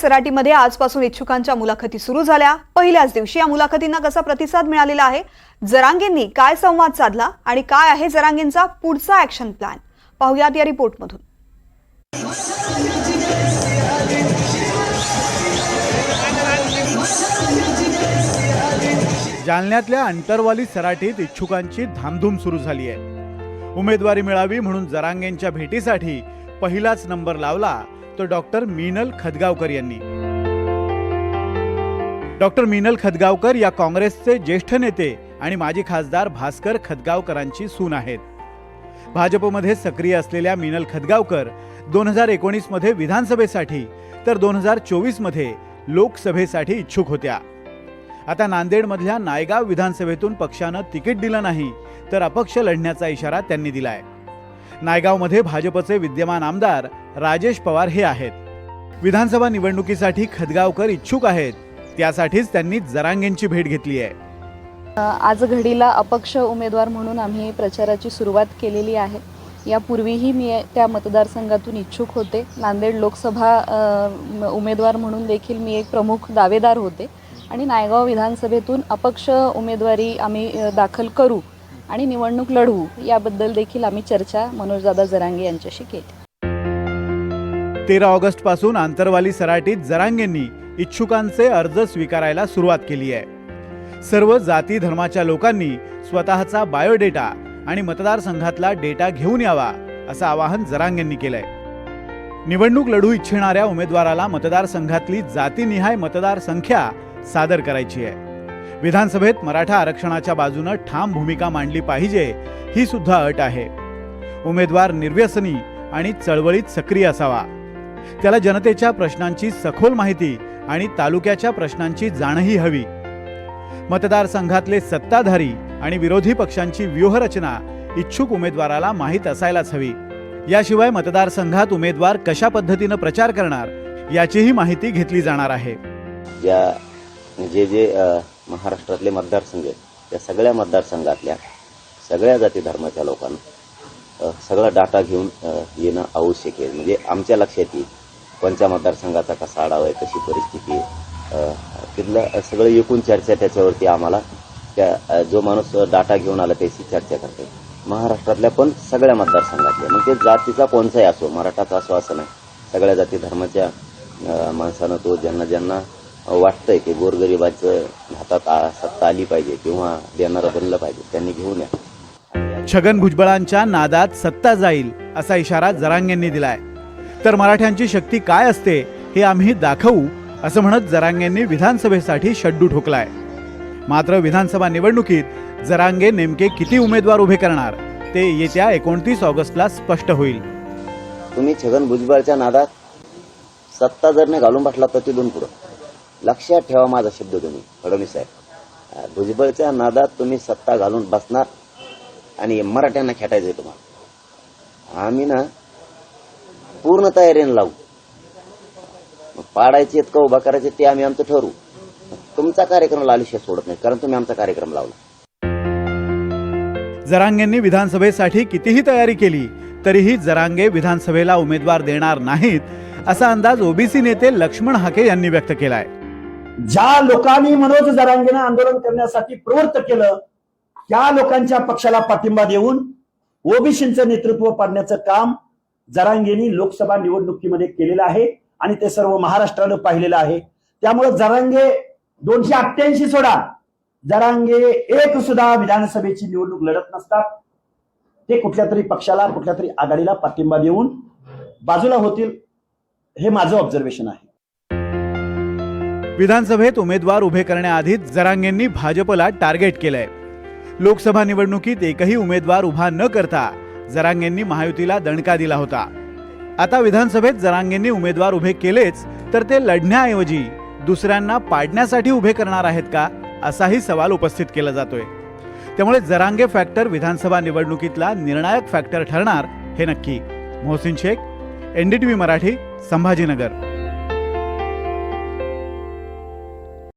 सराटीमध्ये आजपासून इच्छुकांच्या मुलाखती सुरू झाल्या. पहिल्याच दिवशी या मुलाखतींना कसा प्रतिसाद मिळालेला आहे? जरांगेंनी काय संवाद साधला आणि काय आहे जरांगेंचा पुढचा ऍक्शन प्लॅन पाहुयात या रिपोर्टमधून. जालन्यातल्या अंतरवाली सराटीत इच्छुकांची धामधूम सुरू झाली आहे. उमेदवारी मिळावी म्हणून जरांगेंच्या भेटीसाठी पहिलाच नंबर लावला तो डॉक्टर मीनल खदगावकर यांनी. डॉक्टर मीनल खदगावकर या काँग्रेसचे ज्येष्ठ नेते आणि माजी खासदार भास्कर खदगावकरांची सून आहेत. भाजपमध्ये सक्रिय असलेल्या मीनल खदगावकर दोन हजार एकोणीसमध्ये विधानसभेसाठी तर दोन हजार चोवीसमध्ये लोकसभेसाठी इच्छुक होत्या. आता नांदेडमधल्या नायगाव विधानसभेतून पक्षानं तिकीट दिलं नाही तर अपक्ष लढण्याचा इशारा त्यांनी दिलाय. नायगावमध्ये भाजपचे विद्यमान आमदार राजेश पवार हे आहेत. विधानसभा निवडणुकीसाठी खदगावकर इच्छुक आहेत. त्यासाठीच त्यांनी जरांगेंची भेट घेतली आहे. आज घडीला अपक्ष उमेदवार म्हणून आम्ही प्रचाराची सुरुवात केलेली आहे. यापूर्वीही मी त्या मतदारसंघातून इच्छुक होते. नांदेड लोकसभा उमेदवार म्हणून देखील मी एक प्रमुख दावेदार होते. आणि नायगाव विधानसभेतून अपक्ष उमेदवारी आम्ही दाखल करू आणि निवडणूक लढवू याबद्दल देखील आम्ही चर्चा मनोजदादा जरांगे यांच्याशी केली. तेरा ऑगस्टपासून आंतरवाली सराटीत जरांगेंनी इच्छुकांचे अर्ज स्वीकारायला सुरुवात केली आहे. सर्व जाती धर्माच्या लोकांनी स्वतःचा बायोडेटा आणि मतदारसंघातला डेटा घेऊन यावा असं आवाहन जरांगेंनी केलंय. निवडणूक लढू इच्छिणाऱ्या उमेदवाराला मतदारसंघातली जातीनिहाय मतदार संख्या सादर करायची आहे. विधानसभेत मराठा आरक्षणाच्या बाजूनं ठाम भूमिका मांडली पाहिजे ही सुद्धा अट आहे. उमेदवार निर्व्यसनी आणि चळवळीत सक्रिय असावा. त्याला जनतेच्या प्रश्नांची सखोल माहिती आणि तालुक्याच्या प्रश्नांची जाणही हवी. मतदारसंघातले सत्ताधारी आणि विरोधी पक्षांची व्यूहरचना इच्छुक उमेदवाराला माहीत असायलाच हवी. याशिवाय मतदारसंघात उमेदवार कशा पद्धतीनं प्रचार करणार याचीही माहिती घेतली जाणार आहे. या जे जे महाराष्ट्रातले मतदारसंघ आहेत. त्या सगळ्या मतदारसंघातल्या सगळ्या जाती धर्माच्या लोकांना सगळा डाटा घेऊन येणं आवश्यक आहे. म्हणजे आमच्या लक्षात येईल कोणत्या मतदारसंघाचा कसा आढावा आहे कशी परिस्थिती आहे. तिथलं सगळं एकूण चर्चा त्याच्यावरती आम्हाला त्या जो माणूस डाटा घेऊन आला त्याची चर्चा करते. महाराष्ट्रातल्या पण सगळ्या मतदारसंघातल्या म्हणजे जातीचा कोणताही असो मराठाचा असो असं नाही. सगळ्या जाती धर्माच्या माणसानं तो ज्यांना ज्यांना वाटतंय की गोरगरिबाचं हातात सत्ता आली पाहिजे किंवा देणारं बनलं पाहिजे. त्यांनी घेऊन या. छगन भुजबळांच्या नादात सत्ता जाईल असा इशारा जरांगेंनी दिलाय. तर मराठ्यांची शक्ती काय असते हे आम्ही दाखवू असं म्हणत जरांगेंनी विधानसभेसाठी शड्डू ठोकलाय. मात्र विधानसभा निवडणुकीत जरांगे नेमके किती उमेदवार उभे करणार ते येत्या एकोणतीस ऑगस्टला स्पष्ट होईल. तुम्ही छगन भुजबळच्या नादात सत्ता जर नाही घालून बसला तर तिथून पुढं. लक्षात ठेवा माझा शब्द तुम्ही फडणवीस साहेब. भुजबळच्या नादात तुम्ही सत्ता घालून बसणार आणि मराठ्यांना खेटायचंय तुम्हाला. आम्ही ना पूर्ण तयारीने लावू. पाडायचे आहेत का उभा करायचे ते आम्ही आमचं ठरवू. तुमचा कार्यक्रम लालुशिया सोडत नाही कारण तुम्ही आमचा कार्यक्रम लावला. जरांगेंनी विधानसभेसाठी कितीही तयारी केली तरीही जरांगे विधानसभेला उमेदवार देणार नाहीत असा अंदाज ओबीसी नेते लक्ष्मण हाके यांनी व्यक्त केलाय. ज्या लोकांनी मनोज जरांगेनं आंदोलन करण्यासाठी प्रवृत्त केलं त्या लोकांच्या पक्षाला पाठिंबा देऊन ओबीसीचं नेतृत्व पाडण्याचं काम जरांगेनी लोकसभा निवडणुकीमध्ये केलेलं आहे आणि ते सर्व महाराष्ट्रानं पाहिलेलं आहे. त्यामुळे जरांगे दोनशे अठ्ठ्याऐंशी सोडा. जरांगे एक सुद्धा विधानसभेची निवडणूक लढत नसतात. ते कुठल्या तरी पक्षाला कुठल्या तरी आघाडीला पाठिंबा देऊन बाजूला होतील हे माझं ऑब्झर्वेशन आहे. विधानसभेत उमेदवार उभे करण्याआधीच जरांगेंनी भाजपला टार्गेट केलंय. लोकसभा निवडणुकीत एकही उमेदवार उभा न करता जरांगेंनी महायुतीला दणका दिला होता. आता विधानसभेत जरांगेंनी उमेदवार उभे केलेच तर ते लढण्याऐवजी दुसऱ्यांना पाडण्यासाठी उभे करणार आहेत का असाही सवाल उपस्थित केला जातोय. त्यामुळे जरांगे फॅक्टर विधानसभा निवडणुकीतला निर्णायक फॅक्टर ठरणार हे नक्की. मोहसिन शेख एनडीटीव्ही मराठी संभाजीनगर.